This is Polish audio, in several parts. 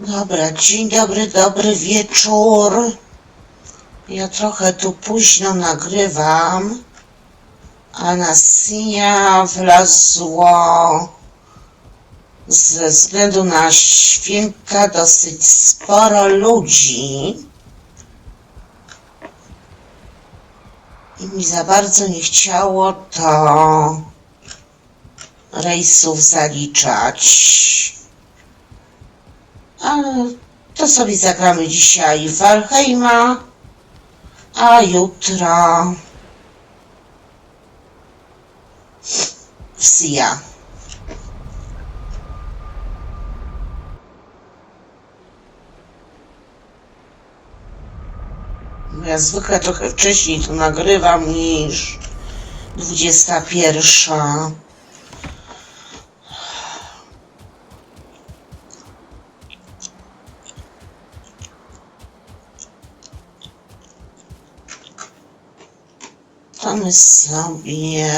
Dobra, dzień dobry, dobry wieczór. Ja trochę tu późno nagrywam, a na wlazło ze względu na święta dosyć sporo ludzi. I mi za bardzo nie chciało to rejsów zaliczać. To sobie zagramy dzisiaj w Valheima, a jutro w Sia. Ja zwykle trochę wcześniej to nagrywam niż 21. To my sobie.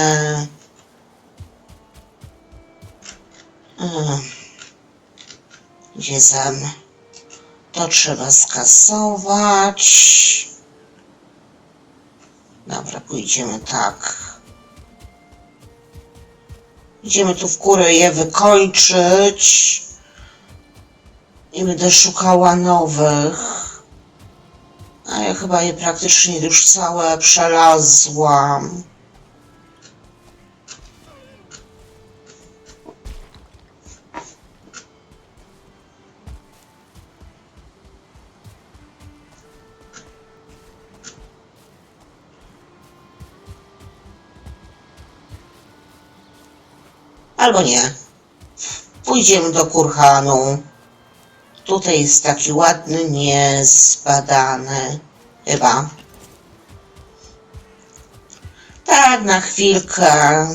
Gdzie zam? To trzeba skasować. Dobra, pójdziemy tak. Idziemy tu w górę je wykończyć. I będę szukała nowych. A ja chyba je praktycznie już całe przelazłam. Albo nie. Pójdziemy do kurhanu. Tutaj jest taki ładny, niezbadany. Chyba. Tak, na chwilkę.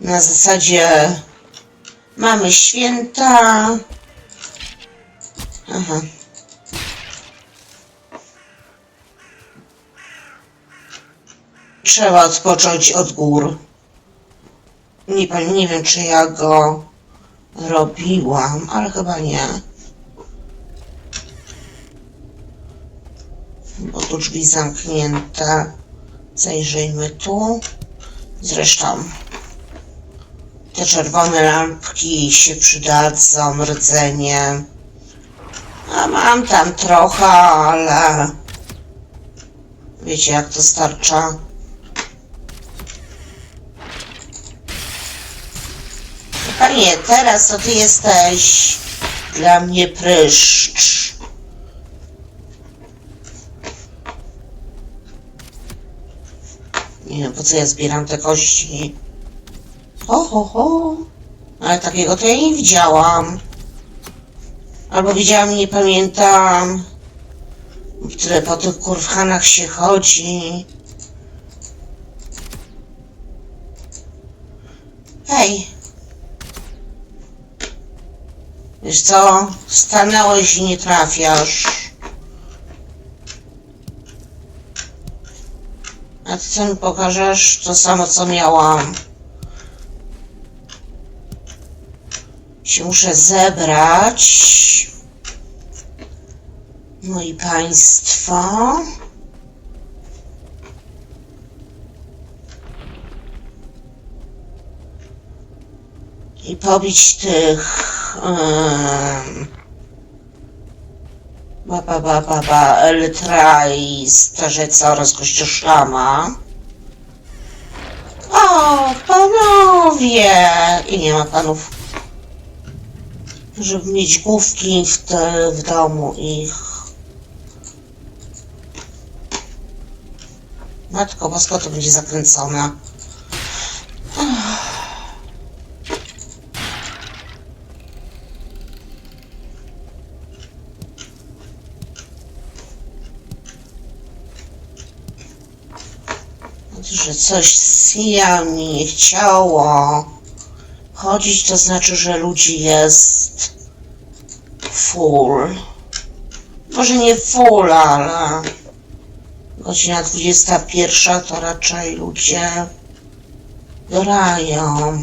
Na zasadzie mamy święta. Aha. Trzeba odpocząć od gór. Nie, nie wiem, czy ja go robiłam, ale chyba nie. Bo tu drzwi zamknięte. Zajrzyjmy tu. Zresztą te czerwone lampki się przydadzą, rdzenie. A mam tam trochę, ale wiecie jak to starcza. Panie, teraz to ty jesteś dla mnie pryszcz. Nie wiem, po co ja zbieram te kości. Ho, ho, ho. Ale takiego to ja nie widziałam. Albo widziałam nie pamiętam. Które po tych kurwanach się chodzi. Hej. Wiesz co? Stanąłeś i nie trafiasz. A co mi pokażesz? To samo co miałam. Się muszę zebrać. Moi państwo. I pobić tych. Um, ba, ba, ba, ba, ba, Eltra i Starzeca oraz Kościoszlama. O, panowie! I nie ma panów. Żeby mieć główki w, te, w domu ich. Matko Bosko, to będzie zakręcone. że coś z mi chciało chodzić, to znaczy, że ludzi jest full. Może nie full, ale godzina 21 to raczej ludzie grają.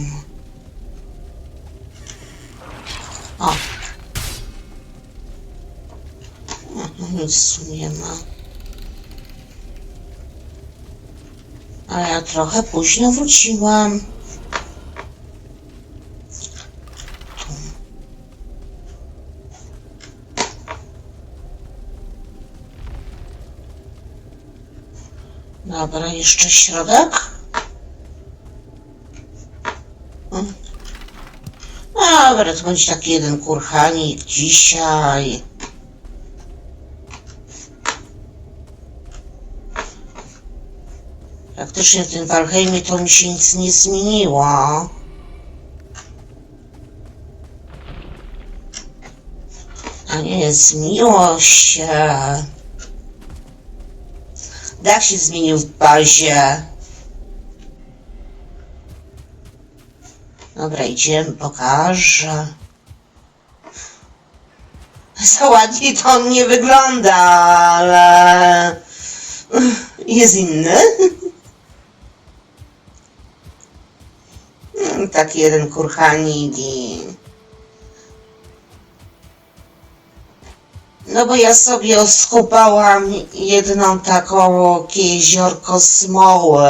O, nic tu nie ma. A ja trochę późno wróciłam. Dobra, jeszcze środek. Mm. Dobra, to będzie taki jeden kurhanik dzisiaj. Praktycznie w tym Valheimie to mi się nic nie zmieniło. A nie, zmieniło się. Dach się zmienił w bazie. Dobra, idziemy, pokażę. Za ładnie to on nie wygląda, ale jest inny. Taki jeden kurhanik i... No bo ja sobie oskubałam jedną taką jeziorko smoły.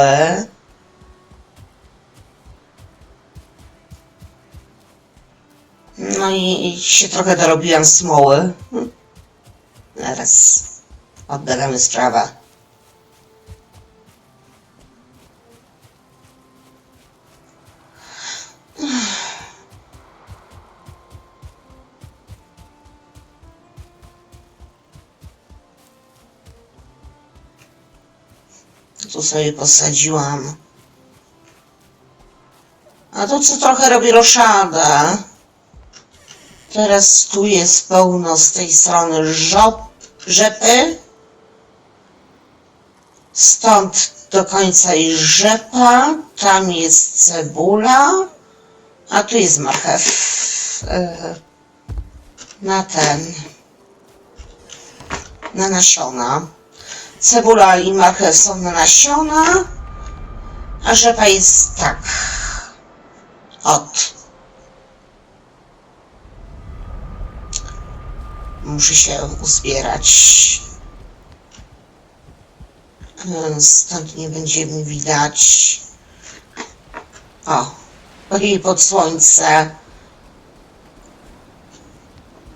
No i się trochę dorobiłam smoły. Zaraz oddamy sprawę. Tu sobie posadziłam. A tu co trochę robi roszadę. Teraz tu jest pełno z tej strony żop, rzepy. Stąd do końca jest rzepa, tam jest cebula, a tu jest marchew. e, Na ten. Na nasiona. Cebula i marchew są na nasiona, a rzepa jest tak. Od. Muszę się uzbierać. E, Stąd nie będzie mi widać. O, ojej, pod słońce.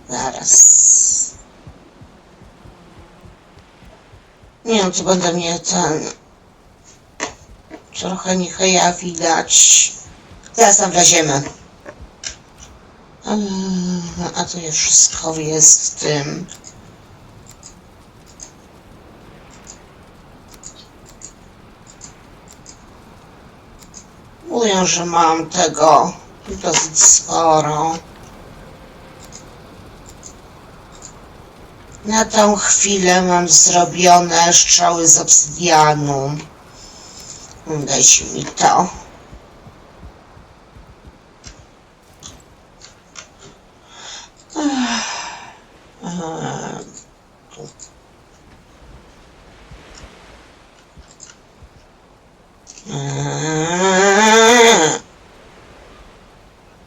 Zaraz. Nie wiem, czy będę mnie ten... Trochę niecheja widać. Zaraz tam wleziemy. Eee, A to już wszystko jest w tym. Mówią, że mam tego dosyć sporo. Na tą chwilę mam zrobione strzały z obsydianu. Dajcie mi to.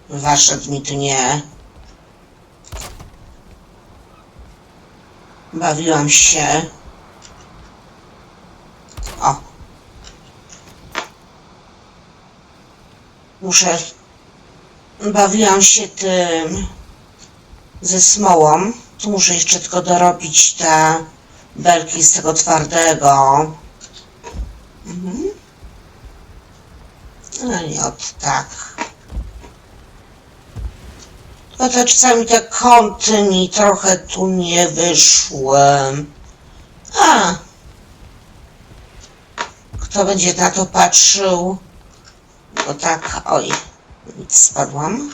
Waszedł mi tu nie. Bawiłam się. O. Muszę. Bawiłam się tym ze smołą. Tu muszę jeszcze tylko dorobić te belki z tego twardego. Mhm. No i od tak. Tylko to czasami te kąty mi trochę tu nie wyszły. A! Kto będzie na to patrzył? Bo tak, oj, nic spadłam.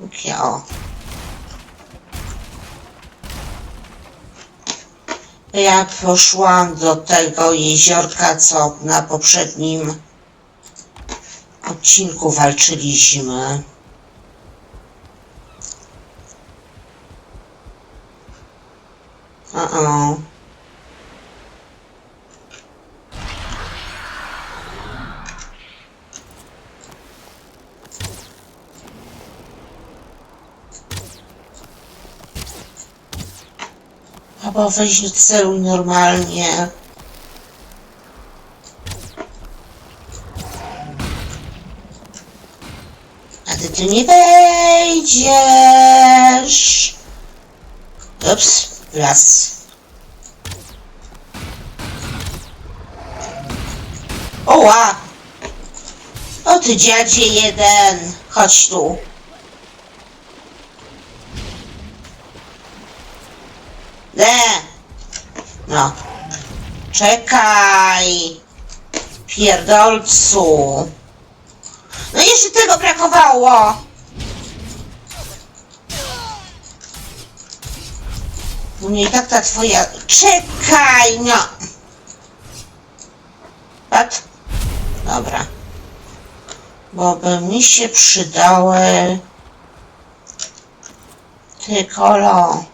Takie o. Ja poszłam do tego jeziorka, co na poprzednim odcinku walczyliśmy. O, Albo weź nie celuj normalnie. A ty tu nie wejdziesz. Ups, las. Oła! O ty dziadzie jeden! Chodź tu. De! No. Czekaj! Pierdolcu! No jeszcze tego brakowało! No nie i tak ta twoja... Czekaj, no! Pat? Dobra. Bo by mi się przydały... Ty kolo.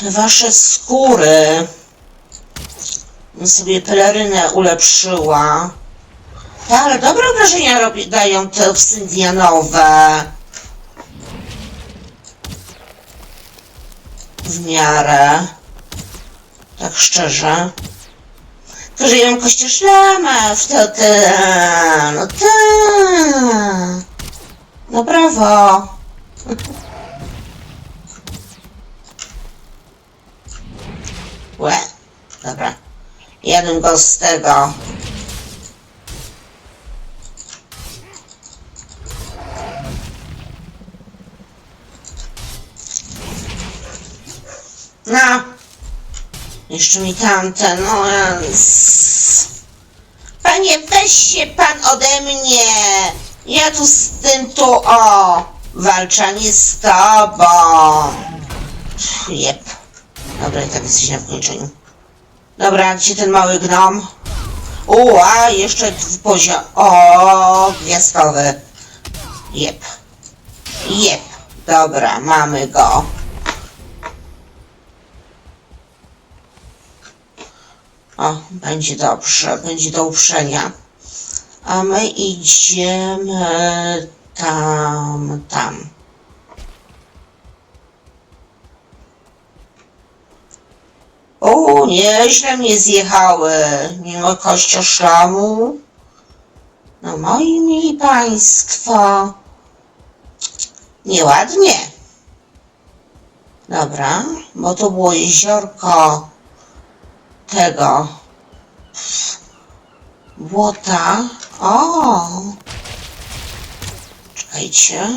Te wasze skóry. Bym sobie pelerynę ulepszyła. Tak, ale dobre wrażenia robi, dają te obsydianowe. W miarę. Tak szczerze. Tylko, że ja mam kościoszlama w to te... No tak. No brawo. Łe. Dobra. Jeden go z tego. No. Jeszcze mi tamten, no więc... Panie, weź się pan ode mnie! Ja tu z tym tu, o! Walcza nie z tobą! Jep. Dobra, i tak jesteś na wykończeniu. Dobra, gdzie ten mały gnom? U, a jeszcze poziom. O, gwiazdkowy. Jep. Jep. Dobra, mamy go. O, będzie dobrze, będzie do uprzenia. A my idziemy tam, tam. O, nieźle mnie zjechały, mimo kościoszlamu. No moi mili państwo, nieładnie. Dobra, bo to było jeziorko tego błota. O! Czekajcie.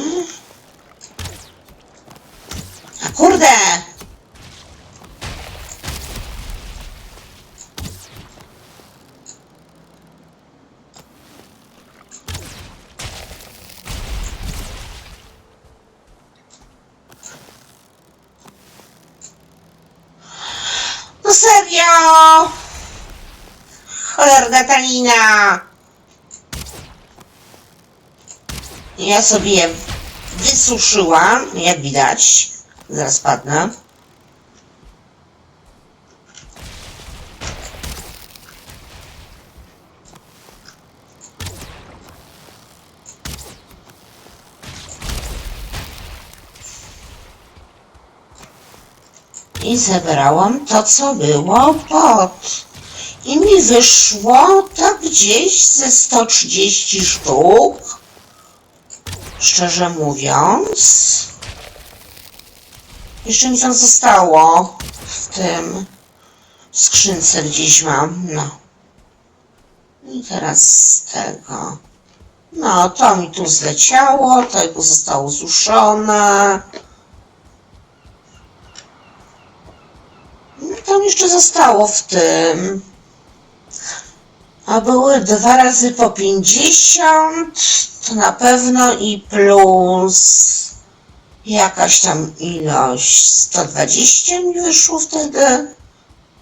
A kurde! No serio! Cholerna tanina! Ja sobie je wysuszyłam, jak widać. Zaraz padnę. I zebrałam to, co było pod. I mi wyszło tak gdzieś ze 130 sztuk. Szczerze mówiąc. Jeszcze mi tam zostało w tym skrzynce gdzieś mam. No. I teraz z tego. No, to mi tu zleciało, to zostało suszone. No, tam jeszcze zostało w tym. A były dwa razy po 50, to na pewno i plus jakaś tam ilość. 120 mi wyszło wtedy.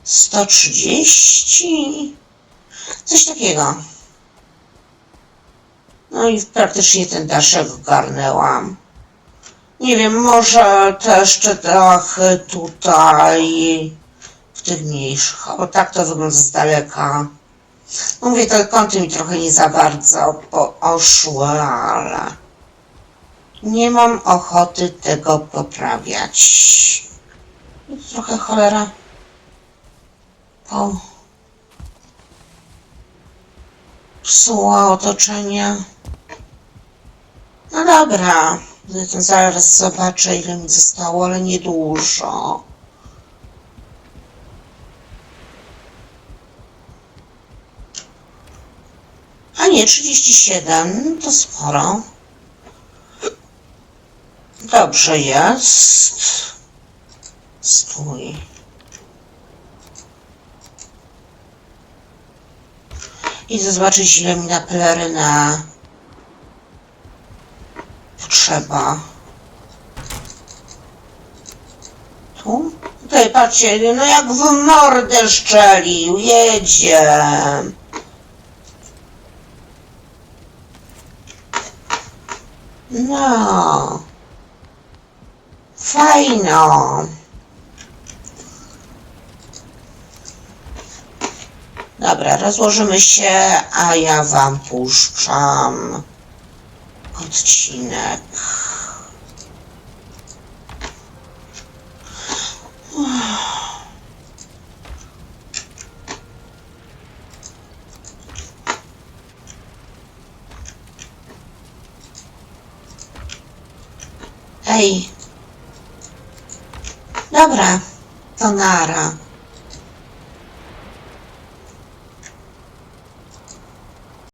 130. Coś takiego. No i praktycznie ten daszek garnęłam. Nie wiem, może też trochę tutaj w tych mniejszych, bo tak to wygląda z daleka. Mówię, te kąty mi trochę nie za bardzo poszły, ale Nie mam ochoty tego poprawiać. Trochę cholera. Po... Psuła otoczenie. No dobra. Zaraz zobaczę ile mi zostało, ale niedużo. Nie, 37 to sporo. Dobrze jest. Stój. Idę zobaczyć ile mi na pelerynę potrzeba. Tu? Tutaj patrzcie, no jak w mordę szczelił, jedzie. No. Fajno. Dobra, rozłożymy się, a ja wam puszczam odcinek. Dobra, to nara.